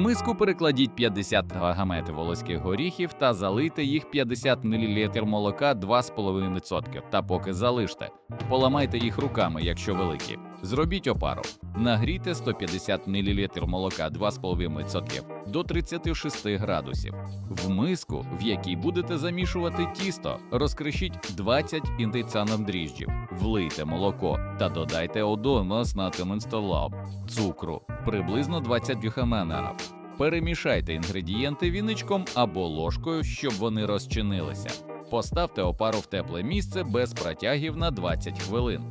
миску перекладіть 50 гаметів волоських горіхів та залийте їх 50 мл молока 2,5% та поки залиште. Поламайте їх руками, якщо великі. Зробіть опару. Нагрійте 150 мл молока 2,5% до 36 градусів. В миску, в якій будете замішувати тісто, розкришіть 20 індицяном дріжджів, влийте молоко та додайте одомос на столоб цукру, приблизно 20 дюхаменерів. Перемішайте інгредієнти віничком або ложкою, щоб вони розчинилися. Поставте опару в тепле місце без протягів на 20 хвилин.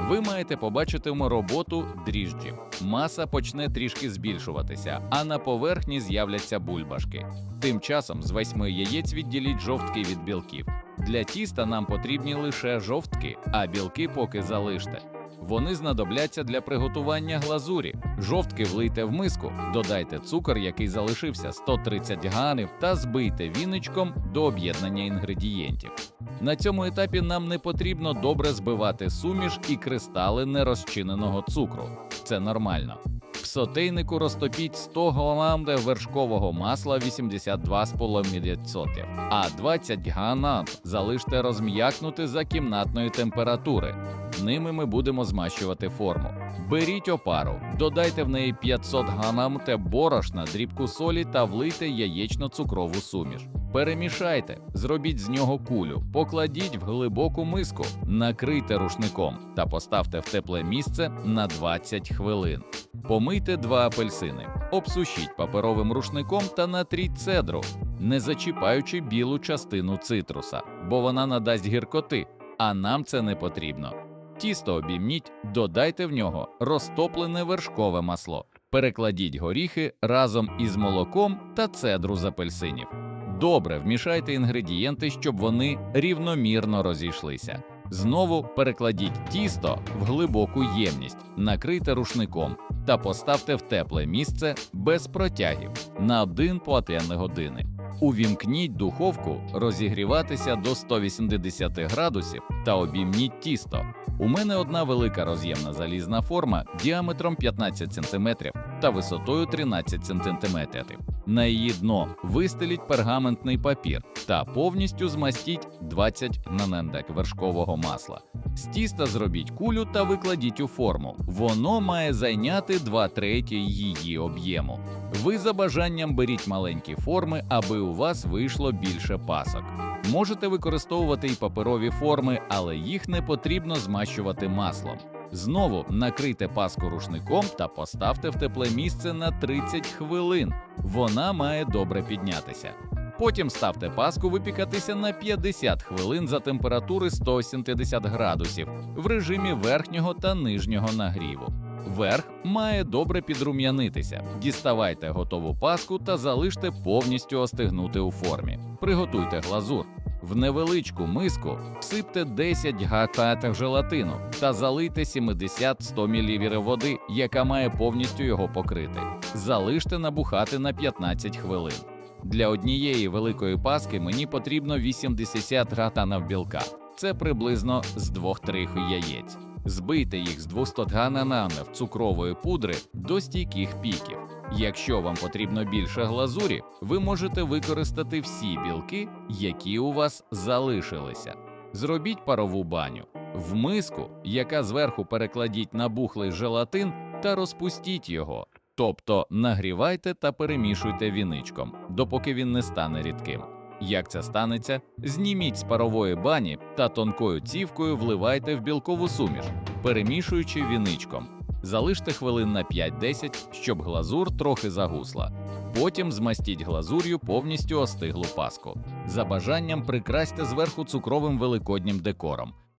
Ви маєте побачити роботу дріжджі. Маса почне трішки збільшуватися, а на поверхні з'являться бульбашки. Тим часом з восьми яєць відділіть жовтки від білків. Для тіста нам потрібні лише жовтки, а білки поки залиште. Вони знадобляться для приготування глазурі. Жовтки влийте в миску, додайте цукор, який залишився 130 ганів, та збийте віничком до об'єднання інгредієнтів. На цьому етапі нам не потрібно добре збивати суміш і кристали нерозчиненого цукру. Це нормально. Сотейнику розтопіть 100 грам вершкового масла 82,5%, а 20 грам залиште розм'якнути за кімнатної температури. Ними ми будемо змащувати форму. Беріть опару, додайте в неї 500 грам те борошна, дрібку солі та влийте яєчно-цукрову суміш. Перемішайте, зробіть з нього кулю, покладіть в глибоку миску, накрийте рушником та поставте в тепле місце на 20 хвилин. Помийте два апельсини, обсушіть паперовим рушником та натріть цедру, не зачіпаючи білу частину цитруса, бо вона надасть гіркоти, а нам це не потрібно. Тісто обімніть, додайте в нього розтоплене вершкове масло, перекладіть горіхи разом із молоком та цедру з апельсинів. Добре вмішайте інгредієнти, щоб вони рівномірно розійшлися. Знову перекладіть тісто в глибоку ємність, накрийте рушником та поставте в тепле місце без протягів на 1 половинне години. Увімкніть духовку розігріватися до 180 градусів та обіймніть тісто. У мене одна велика роз'ємна залізна форма діаметром 15 см та висотою 13 см. На її дно вистеліть пергаментний папір та повністю змастіть 20 нанендек вершкового масла. З тіста зробіть кулю та викладіть у форму. Воно має зайняти 2 треті її об'єму. Ви за бажанням беріть маленькі форми, аби у вас вийшло більше пасок. Можете використовувати і паперові форми, але їх не потрібно змащувати маслом. Знову накрийте паску рушником та поставте в тепле місце на 30 хвилин. Вона має добре піднятися. Потім ставте паску випікатися на 50 хвилин за температури 170 градусів в режимі верхнього та нижнього нагріву. Верх має добре підрум'янитися. Діставайте готову паску та залиште повністю остигнути у формі. Приготуйте глазур. В невеличку миску всипте 10 гакатів желатину та залийте 70-100 мл води, яка має повністю його покрити. Залиште набухати на 15 хвилин. Для однієї великої паски мені потрібно 80 гратанів білка. Це приблизно з 2-3 яєць. Збийте їх з 200 ганананів цукрової пудри до стійких піків. Якщо вам потрібно більше глазурі, ви можете використати всі білки, які у вас залишилися. Зробіть парову баню в миску, яка зверху перекладіть набухлий желатин та розпустіть його. Тобто нагрівайте та перемішуйте віничком, допоки він не стане рідким. Як це станеться, зніміть з парової бані та тонкою цівкою вливайте в білкову суміш, перемішуючи віничком. Залиште хвилин на 5-10, щоб глазур трохи загусла. Потім змастіть глазур'ю повністю остиглу паску. За бажанням прикрасьте зверху цукровим великоднім декором.